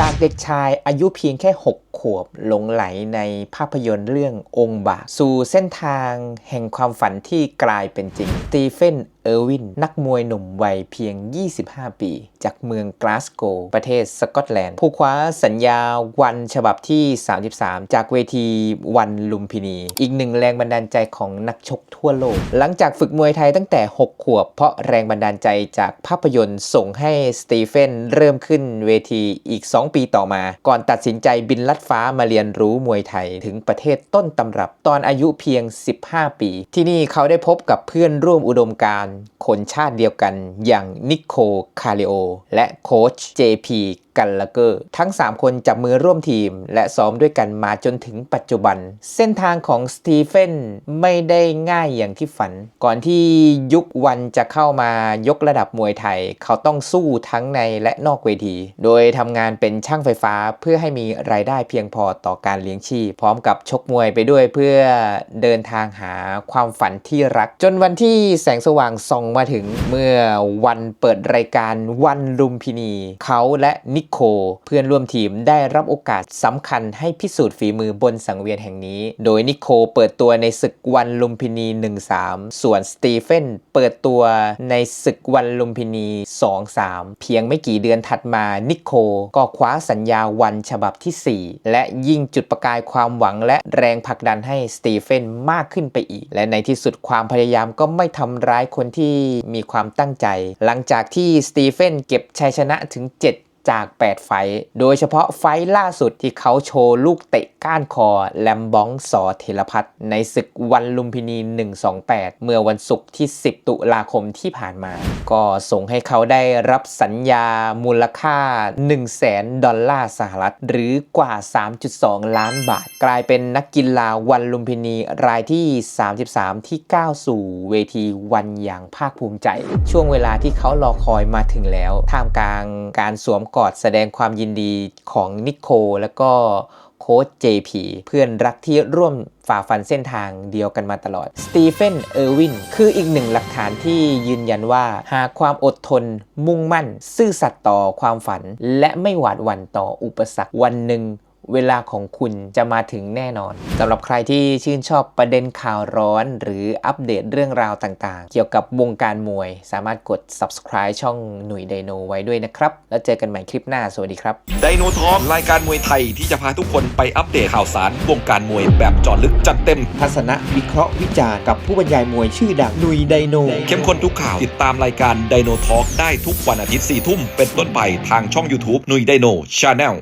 จากเด็กชายอายุเพียงแค่ 6 ขวบหลงไหลในภาพยนตร์เรื่ององค์บากสู่เส้นทางแห่งความฝันที่กลายเป็นจริงสตีเฟน เออร์วิน นักมวยหนุ่มวัยเพียง 25 ปี จากเมืองกลาสโกประเทศสกอตแลนด์ ผู้คว้าสัญญาวันฉบับที่ 33 จากเวทีวันลุมพินี อีกหนึ่งแรงบันดาลใจของนักชกทั่วโลก หลังจากฝึกมวยไทยตั้งแต่ 6 ขวบ เพราะแรงบันดาลใจจากภาพยนตร์ส่งให้สตีเฟนเริ่มขึ้นเวทีอีก 2 ปีต่อมา ก่อนตัดสินใจบินลัดฟ้ามาเรียนรู้มวยไทยถึงประเทศต้นตำรับ ตอนอายุเพียง 15 ปี ที่นี่เขาได้พบกับเพื่อนร่วมอุดมการคนชาติเดียวกันอย่างนิโคคาริโอ และโค้ช JP กันละเกอร์ทั้ง 3 คนจับมือร่วมทีม และซ้อมด้วยกันมาจนถึงปัจจุบัน เส้นทางของสตีเฟนไม่ได้ง่ายอย่างที่ฝัน ก่อนที่ยุควันจะเข้ามายกระดับมวยไทย เขาต้องสู้ทั้งในและนอกเวที โดยทำงานเป็นช่างไฟฟ้าเพื่อให้มีรายได้เพียงพอต่อการเลี้ยงชีพ พร้อมกับชกมวยไปด้วยเพื่อเดินทางหาความฝันที่รัก จนวันที่แสงสว่างส่องมาถึงเมื่อวันเปิดรายการวันลุมพินี เขาและนิโค เพื่อนร่วมทีมได้รับโอกาสสำคัญให้พิสูจน์ฝีมือบนสังเวียนแห่งนี้ โดยนิโคเปิดตัวในศึกวันลุมพินี 1-3 ส่วนสตีเฟนเปิดตัวในศึกวันลุมพินี 2-3 เพียงไม่กี่เดือนถัดมานิโคก็คว้าสัญญาวันฉบับที่ 4 และยิ่งจุดประกายความหวังและแรงผลักดันให้สตีเฟนมากขึ้นไปอีก และในที่สุดความพยายามก็ไม่ทำร้ายคนที่มีความตั้งใจ หลังจากที่สตีเฟนเก็บชัยชนะถึง 7 จาก 8 ไฟ โดยเฉพาะไฟล่าสุดที่เขาโชว์ลูกเตะก้านคอแลมบองสอเทลพัฒน์ในศึกวันลุมพินี 128 เมื่อวันศุกร์ที่ 10 ตุลาคมที่ผ่านมา ก็ส่งให้เขาได้รับสัญญามูลค่า 1 0 0 0 0แสนดอลลาร์สหรัฐ หรือกว่า 3.2 ล้านบาท กลายเป็นนักกีฬาวันลุมพินีรายที่ 33 ที่ก้าวสู่เวทีวันอย่างภาคภูมิใจ ช่วงเวลาที่เขารอคอยมาถึงแล้วท่ามกลางการสวมกอดแสดงความยินดีของนิโคแล้วก็โค้ช JP เพื่อนรักที่ร่วมฝ่าฟันเส้นทางเดียวกันมาตลอด สตีเฟน เออร์วิน คืออีกหนึ่งหลักฐานที่ยืนยันว่า หากความอดทน มุ่งมั่น ซื่อสัตย์ต่อความฝัน และไม่หวาดหวั่นต่ออุปสรรควันหนึ่ง เวลาของคุณจะมาถึงแน่นอนสำหรับใครที่ชื่นชอบประเด็นข่าวร้อน หรืออัปเดตเรื่องราวต่างๆ เกี่ยวกับวงการมวย สามารถกด subscribe ช่องหนุ่ยไดโนไว้ด้วยนะครับ แล้วเจอกันใหม่คลิปหน้า สวัสดีครับไดโนทอล์กรายการมวยไทยที่จะพาทุกคนไปอัปเดตข่าวสารวงการมวยแบบเจาะลึกจัดเต็ม ทัศนะวิเคราะห์วิจารณ์กับผู้บรรยายมวยชื่อดังหนุ่ยไดโนเข้มข้นทุกข่าวติดตามรายการไดโนทอล์กได้ทุกวันอาทิตย์4ทุ่มเป็นต้นไปทางช่อง YouTube นุยไดโนชาแนล